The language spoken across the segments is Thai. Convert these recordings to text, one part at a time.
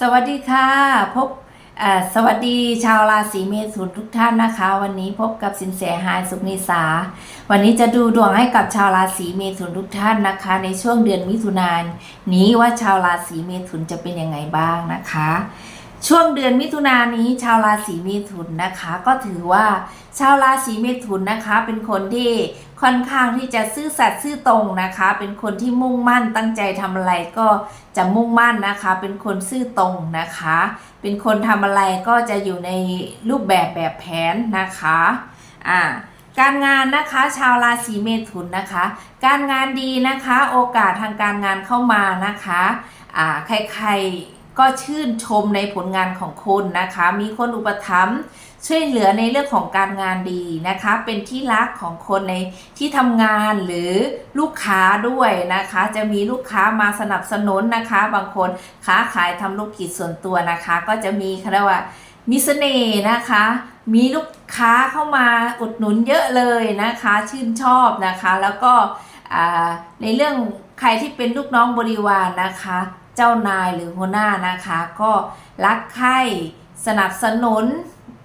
สวัสดีค่ะพบสวัสดีชาวราศีเมถุนทุกท่านนะคะ วันนี้พบกับสินแสหายสุขนิสา วันนี้จะดูดวงให้กับชาวราศีเมถุนทุกท่านนะคะ ในช่วงเดือนมิถุนายนนี้ว่าชาวราศีเมถุนจะเป็นยังไงบ้างนะคะ ช่วงเดือนมิถุนายนนี้ชาวราศีเมถุนนะคะ ก็ถือว่าชาวราศีเมถุนนะคะ เป็นคนที่ ค่อนข้างที่จะซื่อสัตย์ซื่อตรงนะคะ เป็นคนที่มุ่งมั่นตั้งใจทำอะไรก็จะมุ่งมั่นนะคะ เป็นคนซื่อตรงนะคะ เป็นคนทำอะไรก็จะอยู่ในรูปแบบแบบแผนนะคะอ่าการงานนะคะชาวราศีเมถุนนะคะ การงานดีนะคะ โอกาสทางการงานเข้ามานะคะอ่าใครๆก็ชื่นชมในผลงานของคุณนะคะ มีคนอุปถัมภ์ ช่วยเหลือในเรื่องของการงานดีนะคะ เป็นที่รักของคนในที่ทำงานหรือลูกค้าด้วยนะคะ จะมีลูกค้ามาสนับสนุนนะคะ บางคนค้าขายทำธุรกิจส่วนตัวนะคะ ก็จะมีเขาเรียกว่ามีเสน่ห์นะคะ มีลูกค้าเข้ามาอุดหนุนเยอะเลยนะคะ ชื่นชอบนะคะ แล้วก็ในเรื่องใครที่เป็นลูกน้องบริวารนะคะ เจ้านายหรือหัวหน้านะคะ ก็รักใคร่สนับสนุน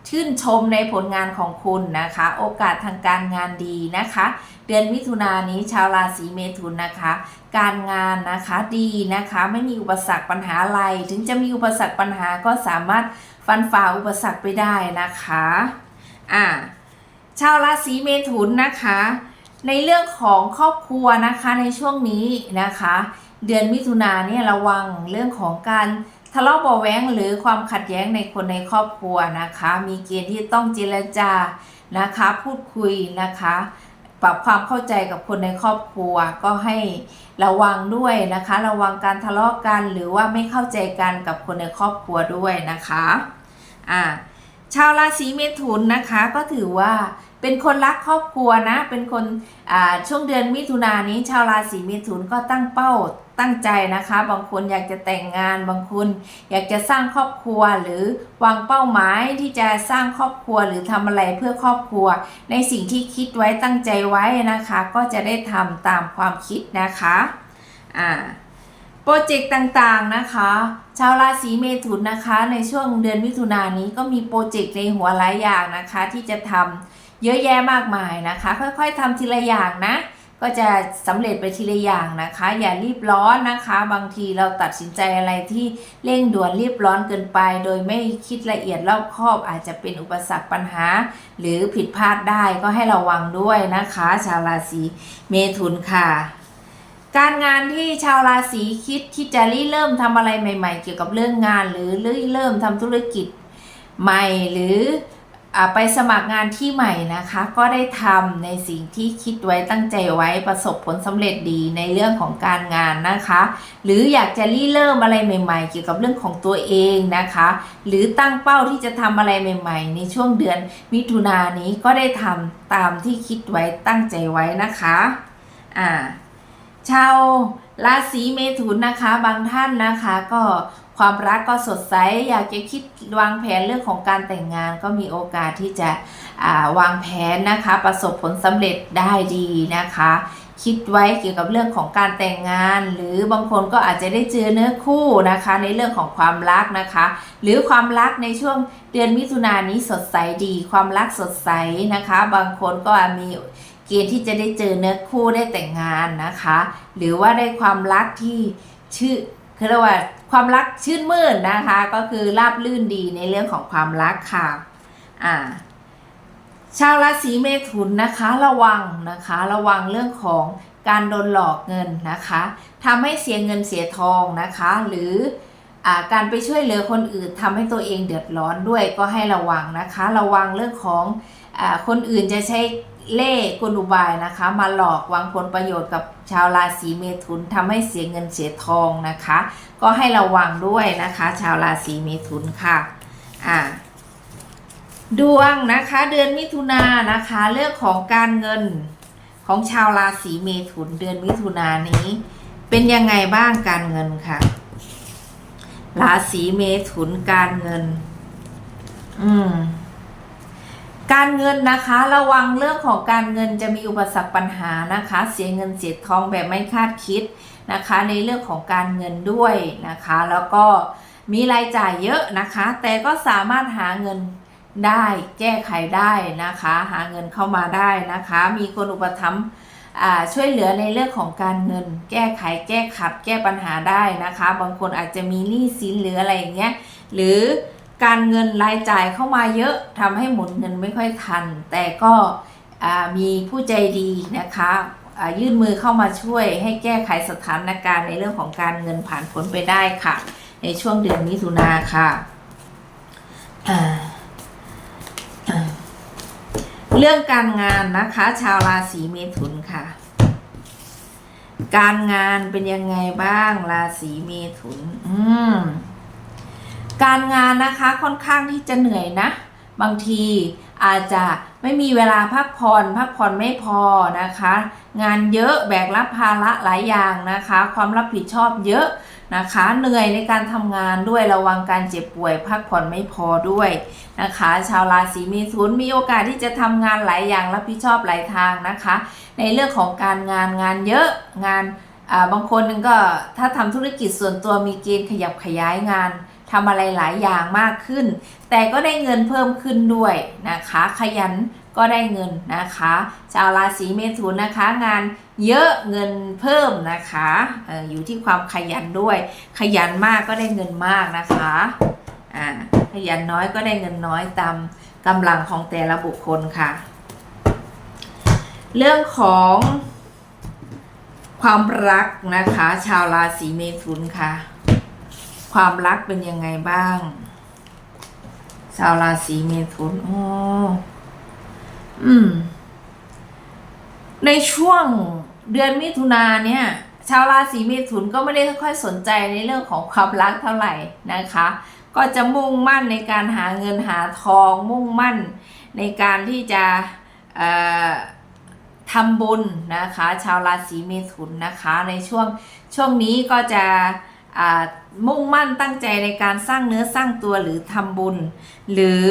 ชื่นชมในผลงานของคุณนะคะ โอกาสทางการงานดีนะคะ เดือนมิถุนายนนี้ชาวราศีเมถุนนะคะ การงานนะคะดีนะคะ ไม่มีอุปสรรคปัญหาอะไร ถึงจะมีอุปสรรคปัญหาก็สามารถฟันฝ่าอุปสรรคไปได้นะคะอ่าชาวราศีเมถุนนะคะ ในเรื่องของครอบครัวนะคะในช่วงนี้นะคะ เดือนมิถุนายนเนี่ยระวังเรื่องของการ ทะเลาะเบาแหวงหรือความขัดแย้งในคนในครอบครัวนะคะ มีเกณฑ์ที่ต้องเจรจานะคะ พูดคุยนะคะ ปรับความเข้าใจกับคนในครอบครัวก็ให้ระวังด้วยนะคะ ระวังการทะเลาะกันหรือว่าไม่เข้าใจกันกับคนในครอบครัวด้วยนะคะอ่า ชาวราศีเมถุนนะคะก็ถือว่าเป็นคนรักครอบครัวนะ เป็นคนช่วงเดือนมิถุนายนนี้ ชาวราศีเมถุนก็ตั้งเป้าตั้งใจนะคะ บางคนอยากจะแต่งงาน บางคนอยากจะสร้างครอบครัวหรือวางเป้าหมายที่จะสร้างครอบครัวหรือทำอะไรเพื่อครอบครัว ในสิ่งที่คิดไว้ตั้งใจไว้นะคะ ก็จะได้ทำตามความคิดนะคะ อ่า รเจกต์ต่างๆนะคะ ชาวราศีเมถุนนะคะ ในช่วงเดือนมิถุนายนนี้ก็มีโปรเจกต์ในหัวหลายอย่างนะคะ ที่จะทำเยอะแยะมากมายนะคะ ค่อยๆทำทีละอย่างนะ ก็จะสำเร็จไปทีละอย่างนะคะ อย่ารีบร้อนนะคะ บางทีเราตัดสินใจอะไรที่เร่งด่วนรีบร้อนเกินไป โดยไม่คิดละเอียดรอบคอบอาจจะเป็นอุปสรรคปัญหา หรือผิดพลาดได้ก็ให้ระวังด้วยนะคะ ชาวราศีเมถุนค่ะ การงานที่ชาวราศีคิดที่จะริเริ่มทำอะไรใหม่ ๆ เกี่ยวกับเรื่องงาน หรือริเริ่มทำธุรกิจใหม่หรืออไปสมัครงานที่ใหม่นะคะ ก็ได้ทำในสิ่งที่คิดไว้ตั้งใจไว้ประสบผลสำเร็จดีในเรื่องของการงานนะคะ หรืออยากจะริเริ่มอะไรใหม่ ๆ เกี่ยวกับเรื่องของตัวเองนะคะ หรือตั้งเป้าที่จะทำอะไรใหม่ ๆ ในช่วงเดือนมิถุนายนนี้ก็ได้ทำตามที่คิดไว้ตั้งใจไว้นะคะอ่า ชาวราศีเมถุนนะคะ บางท่านนะคะ ก็ความรักก็สดใส อยากจะคิดวางแผนเรื่องของการแต่งงาน ก็มีโอกาสที่จะาวางแผนนะคะ ประสบผลสำเร็จได้ดีนะคะ คิดไว้เกี่ยวกับเรื่องของการแต่งงาน หรือบางคนก็อาจจะได้เจอเนื้อคู่นะคะ ในเรื่องของความรักนะคะ หรือความรักในช่วงเดือนมิถุนายนนี้สดใสดี ความรักสดใสนะคะ บางคนก็มี เกณฑ์ที่จะได้เจอเนื้อคู่ได้แต่งงานนะคะ หรือว่าได้ความรักที่ชื่อคือเรียกว่าความรักชื่นมื่นนะคะ ก็คือราบลื่นดีในเรื่องของความรักค่ะอ่าชาวราศีเมถุนนะคะระวังนะคะระวังเรื่องของการโดนหลอกเงินนะคะทำให้เสียเงินเสียทองนะคะ หรืออการไปช่วยเหลือคนอื่นทำให้ตัวเองเดือดร้อนด้วยก็ให้ระวังนะคะ ระวังเรื่องของอคนอื่นจะใช้ เล่กลอุบายนะคะ มาหลอกวางผลประโยชน์กับชาวราศีเมถุนทำให้เสียเงินเสียทองนะคะ ก็ให้ระวังด้วยนะคะ ชาวราศีเมถุนค่ะอ่าดวงนะคะเดือนมิถุนายนนะคะ เรื่องของการเงินของชาวราศีเมถุนเดือนมิถุนายนนี้ เป็นยังไงบ้างการเงินค่ะ ราศีเมถุนการเงิน อืม การเงินนะคะระวังเรื่องของการเงินจะมีอุปสรรคปัญหานะคะ เสียเงินเสียทองแบบไม่คาดคิดนะคะ ในเรื่องของการเงินด้วยนะคะ แล้วก็มีรายจ่ายเยอะนะคะ แต่ก็สามารถหาเงินได้แก้ไขได้นะคะ หาเงินเข้ามาได้นะคะ มีคนอุปถัมภ์ช่วยเหลือในเรื่องของการเงิน แก้ไขแก้ขัดแก้ปัญหาได้นะคะ บางคนอาจจะมีหนี้สินหรืออะไรอย่างเงี้ยหรือ การเงินรายจ่ายเข้ามาเยอะทำให้หมุนเงินไม่ค่อยทัน แต่ก็มีผู้ใจดีนะคะยื่นมือเข้ามาช่วยให้แก้ไขสถานการณ์ในเรื่องของการเงินผ่านพ้นไปได้ค่ะ ในช่วงเดือนมิถุนาค่ะเรื่องการงานนะคะ ชาวราศีเมถุนค่ะ การงานเป็นยังไงบ้างราศีเมถุน อืม การงานนะคะค่อนข้างที่จะเหนื่อยนะ บางทีอาจจะไม่มีเวลาพักผ่อนพักผ่อนไม่พอนะคะ งานเยอะแบกรับภาระหลายอย่างนะคะ ความรับผิดชอบเยอะนะคะ เหนื่อยในการทำงานด้วยระวังการเจ็บป่วย พักผ่อนไม่พอด้วยนะคะ ชาวราศีมีทุนมีโอกาสที่จะทำงานหลายอย่างรับผิดชอบหลายทางนะคะ ในเรื่องของการงานงานเยอะงานบางคนนึงก็ถ้าทำธุรกิจส่วนตัวมีเกณฑ์ขยับขยายงาน ทำอะไรหลายอย่างมากขึ้น แต่ก็ได้เงินเพิ่มขึ้นด้วยนะคะ ขยันก็ได้เงินนะคะ ชาวราศีเมถุนนะคะ งานเยอะเงินเพิ่มนะคะอออยู่ที่ความขยันด้วย ขยันมากก็ได้เงินมากนะคะอ่าขยันน้อยก็ได้เงินน้อยตามกำลังของแต่ละบุคคลค่ะ เรื่องของความรักนะคะ ชาวราศีเมถุนค่ะ ความรักเป็นยังไงบ้างชาวราศีเมถุนอ๋ออืม ในช่วงเดือนมิถุนาเนี่ย ชาวราศีเมถุนก็ไม่ได้ค่อยสนใจในเรื่องของความรักเท่าไหร่นะคะ ก็จะมุ่งมั่นในการหาเงินหาทอง มุ่งมั่นในการที่จะทำบุญนะคะ ชาวราศีเมถุนนะคะ ในช่วงช่วงนี้ก็จะ มุ่งมั่นตั้งใจในการสร้างเนื้อสร้างตัวหรือทำบุญ หรือ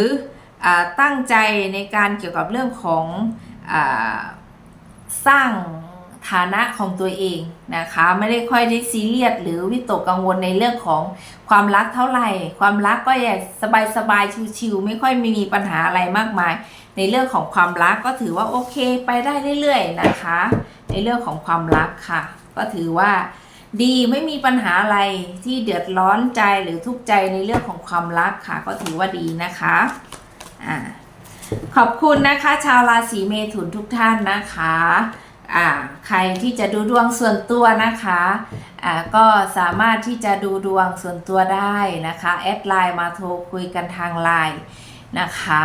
อตั้งใจในการเกี่ยวกับเรื่องของอสร้างฐานะของตัวเองนะคะ ไม่ได้ค่อยได้ซีเรียสหรือวิตกกังวลในเรื่องของความรักเท่าไหร่ ความรักก็อย่าสบายสบายๆชิวๆไม่ค่อยมีปัญหาอะไรมากมาย ในเรื่องของความรักก็ถือว่าโอเคไปได้เรื่อยๆนะคะ ในเรื่องของความรักค่ะ ก็ถือว่า ดีไม่มีปัญหาอะไรที่เดือดร้อนใจหรือทุกข์ใจในเรื่องของความรักค่ะ ก็ถือว่าดีนะคะอ่าขอบคุณนะคะ ชาวราศีเมถุนทุกท่านนะคะอ่าใครที่จะดูดวงส่วนตัวนะคะอ่าก็สามารถที่จะดูดวงส่วนตัวได้นะคะแอดไลน์มาโทรคุยกันทางไลน์นะคะ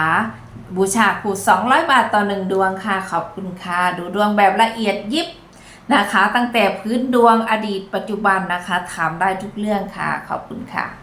บูชาครู200 บาทต่อหนึ่งดวงค่ะ ขอบคุณค่ะ ดูดวงแบบละเอียดยิบ นะคะ ตั้งแต่พื้นดวงอดีตปัจจุบันนะคะถามได้ทุกเรื่องค่ะ ขอบคุณค่ะ